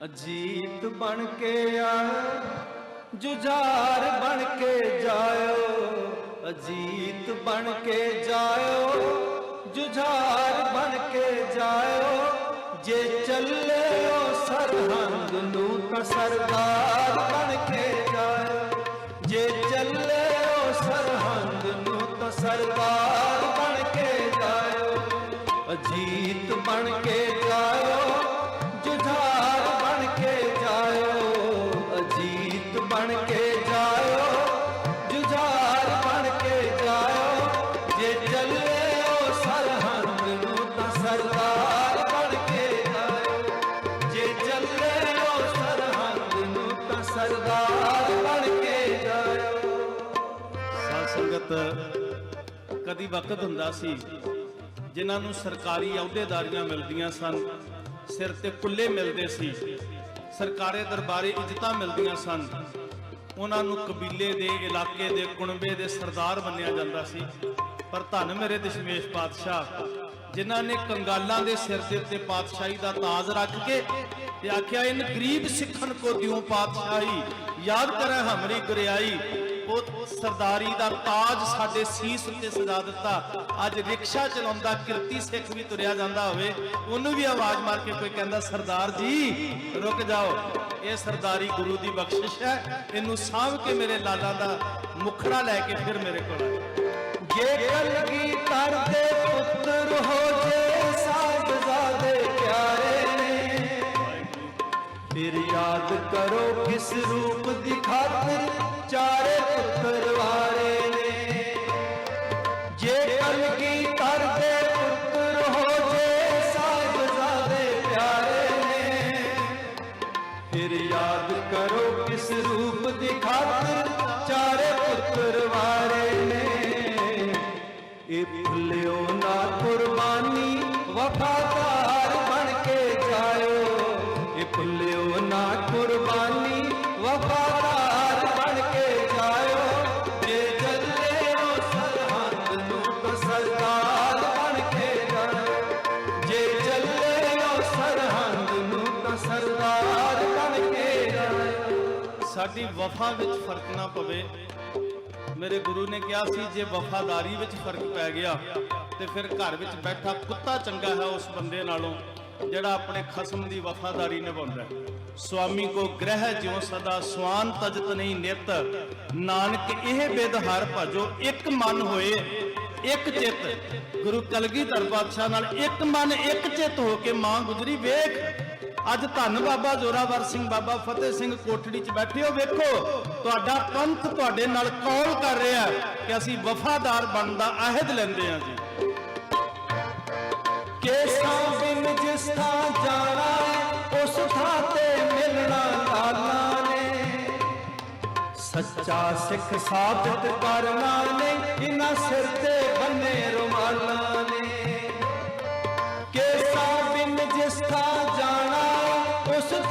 ਅਜੀਤ ਬਣ ਕੇ ਆਇਓ ਜੁਝਾਰ ਬਣ ਕੇ ਜਾਇਓ ਅਜੀਤ ਬਣ ਕੇ ਜਾਇਓ ਜੁਝਾਰ ਬਣ ਕੇ ਜਾਇਓ ਜੇ ਚੱਲਿਓ ਸਰਹੰਦ ਨੂੰ ਤਾਂ ਸਰਦਾਰ ਬਣ ਕੇ ਜਾਇਓ ਜੇ ਚੱਲਿਓ ਸਰਹੰਦ ਨੂੰ ਤਾਂ ਸਰਦਾਰ ਬਣ ਕੇ ਜਾਇਓ ਅਜੀਤ ਬਣ ਕੇ ਜਾਇਓ ਬਣ ਕੇ ਜਾਇਓ, ਜੁਝਾਰ ਬਣ ਕੇ ਜਾਇਓ। ਜੇ ਚੱਲਿਓ ਸਰਹੰਦ ਨੂੰ ਤਾਂ ਸਰਦਾਰ ਬਣ ਕੇ ਜਾਇਓ। ਜੇ ਚੱਲਿਓ ਸਰਹੰਦ ਨੂੰ ਤਾਂ ਸਰਦਾਰ ਬਣ ਕੇ ਜਾਇਓ। ਸਾਧ ਸੰਗਤ ਕਦੀ ਵਕਤ ਹੁੰਦਾ ਸੀ, ਜਿਨ੍ਹਾਂ ਨੂੰ ਸਰਕਾਰੀ ਅਹੁਦੇਦਾਰੀਆਂ ਮਿਲਦੀਆਂ ਸਨ, ਸਿਰ ਤੇ ਕੁੱਲੇ ਮਿਲਦੇ ਸੀ, ਸਰਕਾਰੀ ਦਰਬਾਰੇ ਇੱਜ਼ਤਾਂ ਮਿਲਦੀਆਂ ਸਨ। ਉਹਨਾਂ ਨੂੰ ਕਬੀਲੇ ਦੇ, ਇਲਾਕੇ ਦੇ, ਕੁਣਬੇ ਦੇ ਸਰਦਾਰ ਮੰਨਿਆ ਜਾਂਦਾ ਸੀ। ਪਰ ਧੰਨ ਮੇਰੇ ਦਸ਼ਮੇਸ਼ ਪਾਤਸ਼ਾਹ, ਜਿਨ੍ਹਾਂ ਨੇ ਕੰਗਾਲਾਂ ਦੇ ਸਿਰ ਦੇ ਉੱਤੇ ਪਾਤਸ਼ਾਹੀ ਦਾ ਤਾਜ ਰੱਖ ਕੇ ਤੇ ਆਖਿਆ, ਇਨ ਗਰੀਬ ਸਿੱਖਣ ਕੋ ਦਿਓ ਪਾਤਸ਼ਾਹੀ, ਯਾਦ ਕਰੇ ਹਮਰੀ ਗੁਰਿਆਈ ਉਹ ਸਰਦਾਰੀ ਦਾ ਤਾਜ ਸਾਡੇ ਸੀਸ ਉੱਤੇ ਸਜਾ ਦਿੱਤਾ। ਅੱਜ ਰਿਕਸ਼ਾ ਚਲਾਉਂਦਾ, ਕਿਰਤੀ ਸਿੱਖ ਵੀ ਤੁਰਿਆ ਜਾਂਦਾ ਹੋਵੇ, ਉਹਨੂੰ ਵੀ ਆਵਾਜ਼ ਮਾਰ ਕੇ ਕੋਈ ਕਹਿੰਦਾ, ਸਰਦਾਰ ਜੀ, ਰੁਕ ਜਾਓ। ਇਹ ਸਰਦਾਰੀ ਗੁਰੂ ਦੀ ਬਖਸ਼ਿਸ਼ ਹੈ। ਇਹਨੂੰ ਸਾਂਭ ਕੇ ਮੇਰੇ ਲਾਲਾਂ ਦਾ ਮੁਖੜਾ ਲੈ ਕੇ ਫਿਰ ਮੇਰੇ ਕੋਲ ਜੇ ਕਲਗੀ ਕਰਦੇ ਫਿਰ ਯਾਦ ਕਰੋ ਕਿਸ ਰੂਪ ਦੀ ਖਾਤਰ ਚਾਰੇ ਪੁੱਤਰ ਵਾਰੇ ਨੇ। ਜੇ ਕਲਗੀ ਕਰਦੇ ਪੁੱਤਰ ਹੋ ਜੇ, ਸਾਹਿਬਜ਼ਾਦੇ ਪਿਆਰੇ ਨੇ। ਫਿਰ ਯਾਦ ਕਰੋ ਕਿਸ ਰੂਪ ਦੀ ਖਾਤਰ ਚਾਰੇ ਪੁੱਤਰ ਵਾਰੇ ਨੇ। ਇਹ ਭੁੱਲਿਓ ਨਾ ਕੁਰਬਾਨੀ ਵਫਾਦਾਰ ਸਾਡੀ ਵਫਾ ਵਿੱਚ ਫ਼ਰਕ ਨਾ ਪਵੇ। ਮੇਰੇ ਗੁਰੂ ਨੇ ਕਿਹਾ ਸੀ, ਜੇ ਵਫਾਦਾਰੀ ਵਿੱਚ ਫ਼ਰਕ ਪੈ ਗਿਆ, ਤੇ ਫਿਰ ਘਰ ਵਿੱਚ ਬੈਠਾ ਕੁੱਤਾ ਚੰਗਾ ਹੈ ਉਸ ਬੰਦੇ ਨਾਲੋਂ, ਜਿਹੜਾ ਆਪਣੇ ਖਸਮ ਦੀ ਵਫਾਦਾਰੀ ਨਿਭਾਉਂਦਾ ਹੈ। ਸੁਆਮੀ ਕੋ ਗ੍ਰਹਿ ਜਿਉ ਸਦਾ ਸਵਾਨ ਤਜਤ ਨਹੀਂ ਨਿਤ। ਨਾਨਕ ਇਹ ਬਿਦ ਹਰ ਭਜੋ, ਇੱਕ ਮਨ ਹੋਏ, ਇੱਕ ਚਿੱਤ। ਗੁਰੂ ਕਲਗੀਧਰ ਪਾਤਸ਼ਾਹ ਨਾਲ ਇੱਕ ਮਨ, ਇੱਕ ਚਿੱਤ ਹੋ ਕੇ ਮਾਂ ਗੁਜਰੀ, ਵੇਖ। ਅੱਜ ਧੰਨ ਬਾਬਾ ਜੋਰਾਵਰ ਸਿੰਘ ਬਾਬਾ ਫਤਿਹ ਸਿੰਘ ਕੋਠੜੀ 'ਚ ਬੈਠੇ ਹੋ ਵੇਖੋ ਤੁਹਾਡਾ ਪੰਥ ਤੁਹਾਡੇ ਨਾਲ ਕੌਲ ਕਰ ਰਿਹਾ ਕਿ ਅਸੀਂ ਵਫਾਦਾਰ ਬਣਨ ਦਾ ਅਹਿਦ ਲੈਂਦੇ ਹਾਂ ਜੀ। ਕੇਸਾਂ ਬਿਨ ਜਿਸ ਥਾਂ ਜਾਣਾ ਹੈ, ਉਸ ਥਾਂ ਤੇ ਮਿਲਣਾ ਲਾਲਾ ਨੇ। ਸੱਚਾ ਸਿੱਖ ਸਾਬਤ ਕਰਨਾ ਨੇ ਇਹਨਾਂ ਸਿਰ ਤੇ ਬੰਨੇ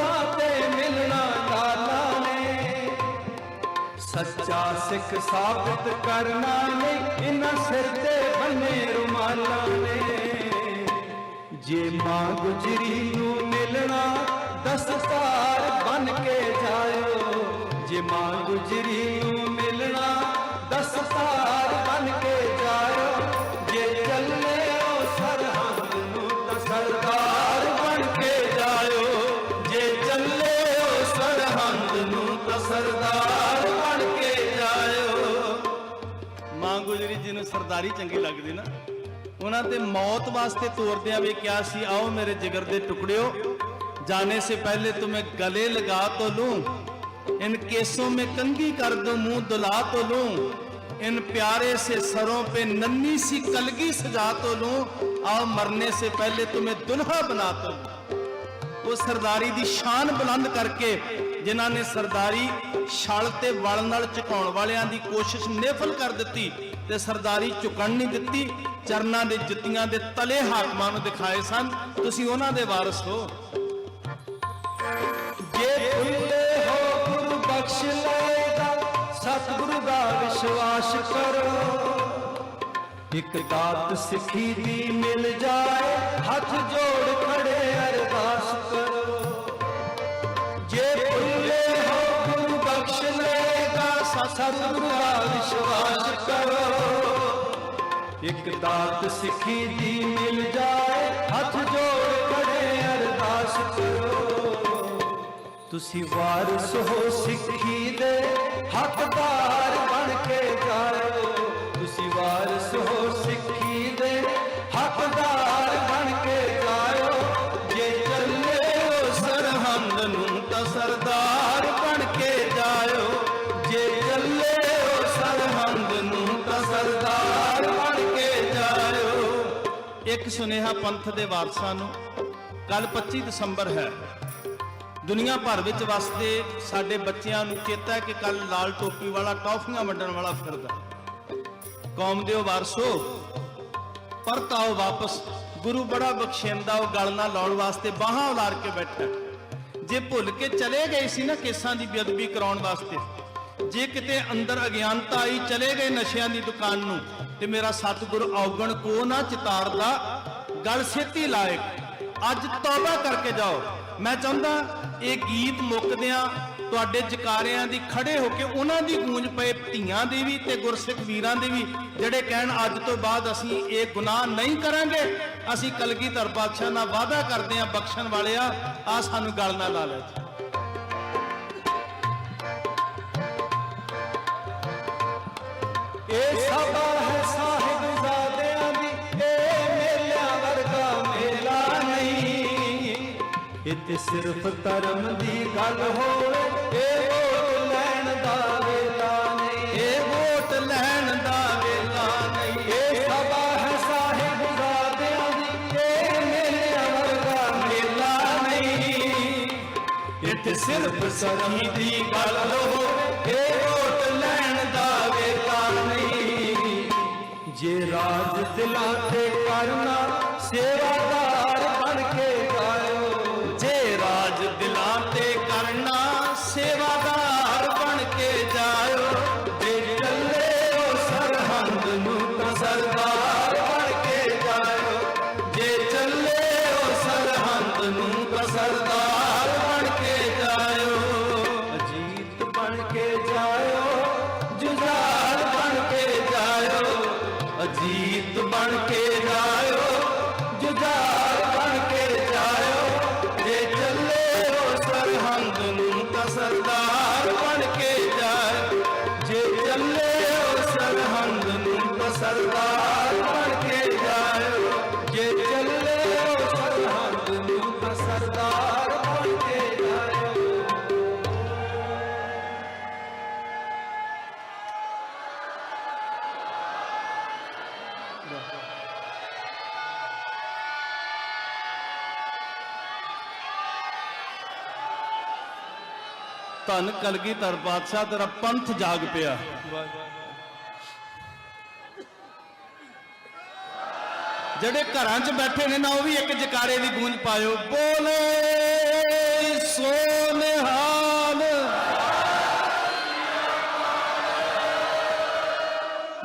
ਤੇ ਮਿਲਣਾ ਲਾਲਾ ਨੇ। ਸੱਚਾ ਸਿੱਖ ਸਾਬਤ ਕਰਨਾ ਨੇ ਇਹਨਾਂ ਸਿਰ ਤੇ ਬੰਨੇ ਰੁਮਾਲਾਂ ਨੇ। ਜੇ ਮਾਂ ਗੁਜਰੀ ਨੂੰ ਮਿਲਣਾ, ਦਸਤਾਰ ਬਨ ਕੇ ਜਾਇਓ। ਜੇ ਮਾਂ ਗੁਜਰੀ ਸਰਦਾਰ ਬਨ ਕੇ ਜਾਇਓ ਮਾਂ ਗੁਜਰੀ ਜੀ ਨੂੰ ਸਰਦਾਰੀ ਚੰਗੀ ਲੱਗਦੀ ਨਾ ਉਹਨਾਂ ਤੇ ਮੌਤ ਵਾਸਤੇ ਤੋਰਦਿਆਂ ਵੀ ਕਿਹਾ ਸੀ ਆਓ ਮੇਰੇ ਜਿਗਰ ਦੇ ਟੁਕੜਿਓ ਜਾਣੇ ਸੇ ਪਹਿਲੇ तुम्हें गले लगा तो लूं इन केसों में कंगी कर दो मुंह दुला तो लूं इन प्यारे से सरों पे नन्ही सी कलगी सजा तो लूं आओ मरने से पहले तुम्हें दुल्हा बना तो लूं ਉਹ ਸਰਦਾਰੀ ਦੀ ਸ਼ਾਨ ਬੁਲੰਦ ਕਰਕੇ ਜਿਨ੍ਹਾਂ ਨੇ ਸਰਦਾਰੀ ਛਲ ਤੇ ਵਲ ਨਾਲ ਝੁਕਾਉਣ ਵਾਲਿਆਂ ਦੀ ਕੋਸ਼ਿਸ਼ ਨਿਫਲ ਕਰ ਦਿੱਤੀ ਤੇ ਸਰਦਾਰੀ ਝੁਕਣ ਨਹੀਂ ਦਿੱਤੀ, ਚਰਨਾਂ ਦੇ ਜੁੱਤੀਆਂ ਦੇ ਤਲੇ ਹਾਕਮਾਂ ਨੂੰ ਦਿਖਾਏ ਸਨ। ਤੁਸੀਂ ਉਹਨਾਂ ਦੇ ਵਾਰਿਸ ਹੋ। ਜੇ ਭੁੱਲੇ ਹੋ ਗੁਰੂ ਬਖਸ਼ ਲਏਗਾ ਸਤਿਗੁਰੂ ਦਾ ਵਿਸ਼ਵਾਸ ਕਰੋ। ਇੱਕ ਦਾਤ ਸਿੱਖੀ ਦੀ ਮਿਲ ਜਾਏ, ਹੱਥ ਜੋੜ ਖੜੇ ਸਤਿਗੁਰੂ ਦਾ ਵਿਸ਼ਵਾਸ ਕਰੋ। ਇੱਕ ਦਾਤ ਸਿੱਖੀ ਦੀ ਮਿਲ ਜਾਏ, ਹੱਥ ਜੋੜ ਖੜੇ ਅਰਦਾਸ ਕਰੋ। ਤੁਸੀਂ ਵਾਰਿਸ ਹੋ ਸਿੱਖੀ ਦੇ ਹੱਕਦਾਰ ਇੱਕ ਸੁਨੇਹਾ ਪੰਥ ਦੇ ਵਾਰਸਾਂ ਨੂੰ ਕੱਲ 25 ਦਸੰਬਰ ਹੈ। ਦੁਨੀਆ ਭਰ ਵਿੱਚ ਵਸਦੇ ਸਾਡੇ ਬੱਚਿਆਂ ਨੂੰ ਚੇਤਾ ਹੈ ਕਿ ਕੱਲ ਲਾਲ ਟੋਪੀ ਵਾਲਾ ਟੌਫੀਆਂ ਵੰਡਣ ਵਾਲਾ ਫਿਰਦਾ। ਕੌਮ ਦੇ ਵਾਰਸੋ ਪਰਤ ਆਓ ਵਾਪਸ। ਗੁਰੂ ਬੜਾ ਬਖਸ਼ਿੰਦਾ, ਉਹ ਗਲ ਨਾਲ ਲਾਉਣ ਵਾਸਤੇ ਬਾਹਾਂ ਉਲਾਰ ਕੇ ਬੈਠਾ। ਜੇ ਭੁੱਲ ਕੇ ਚਲੇ ਗਏ ਸੀ ਨਾ ਕੇਸਾਂ ਦੀ ਬੇਅਦਬੀ ਕਰਾਉਣ ਵਾਸਤੇ ਜੇ ਕਿਤੇ ਅੰਦਰ ਅਗਿਆਨਤਾ ਆਈ ਚਲੇ ਗਏ ਨਸ਼ਿਆਂ ਦੀ ਦੁਕਾਨ ਨੂੰ, ਤੇ ਮੇਰਾ ਸਤਿਗੁਰ ਔਗਣ ਕੋ ਨਾ ਚਿਤਾਰਦਾ, ਗੱਲ ਛੇਤੀ ਲਾਇਕ। ਅੱਜ ਤੌਬਾ ਕਰਕੇ ਜਾਓ। ਮੈਂ ਚਾਹੁੰਦਾ ਇਹ ਗੀਤ ਮੁੱਕਦਿਆਂ ਤੁਹਾਡੇ ਜਕਾਰਿਆਂ ਦੀ ਖੜੇ ਹੋ ਕੇ ਉਹਨਾਂ ਦੀ ਗੂੰਜ ਪਏ ਧੀਆਂ ਦੀ ਵੀ ਤੇ ਗੁਰਸਿੱਖ ਵੀਰਾਂ ਦੀ ਵੀ, ਜਿਹੜੇ ਕਹਿਣ ਅੱਜ ਤੋਂ ਬਾਅਦ ਅਸੀਂ ਇਹ ਗੁਨਾਹ ਨਹੀਂ ਕਰਾਂਗੇ, ਅਸੀਂ ਕਲਗੀਧਰ ਪਾਤਸ਼ਾਹ ਨਾਲ ਵਾਅਦਾ ਕਰਦੇ ਹਾਂ ਬਖਸ਼ਣ ਵਾਲਿਆ ਆ ਸਾਨੂੰ ਗੱਲ ਨਾ ਲਾ ਲੈ। ਇੱਥੇ ਸਿਰਫ ਧਰਮ ਦੀ ਗੱਲ ਹੋਵੇ ਇਹ ਵੋਟ ਲੈਣ ਦਾ ਵੇਲਾ ਨਹੀਂ। ਇਹ ਵੋਟ ਲੈਣ ਦਾ ਵੇਲਾ ਨਹੀਂ। ਇਹ ਸਭਾ ਹੈ ਸਾਹਿਬ ਜ਼ਾਦਿਆਂ ਦੀ ਇਹ ਮੇਲਿਆਂ ਵਰਗਾ ਮੇਲਾ ਨਹੀਂ। ਇੱਥੇ ਸਿਰਫ ਸਖੀ ਦੀ ਗੱਲ ਹੋਵੇ ਇਹ ਵੋਟ ਜੇ ਰਾਜ ਦਿਲਾਂ ਤੇ ਕਰਨਾ ਧੰਨ ਕਲਗੀਧਰ ਪਾਤਸ਼ਾਹ ਤੇਰਾ ਪੰਥ ਜਾਗ ਪਿਆ। ਜਿਹੜੇ ਘਰਾਂ 'ਚ ਬੈਠੇ ਨੇ ਨਾ, ਉਹ ਵੀ ਇੱਕ ਜਕਾਰੇ ਦੀ ਗੂੰਜ ਪਾਇਓ। ਬੋਲੇ ਸੋ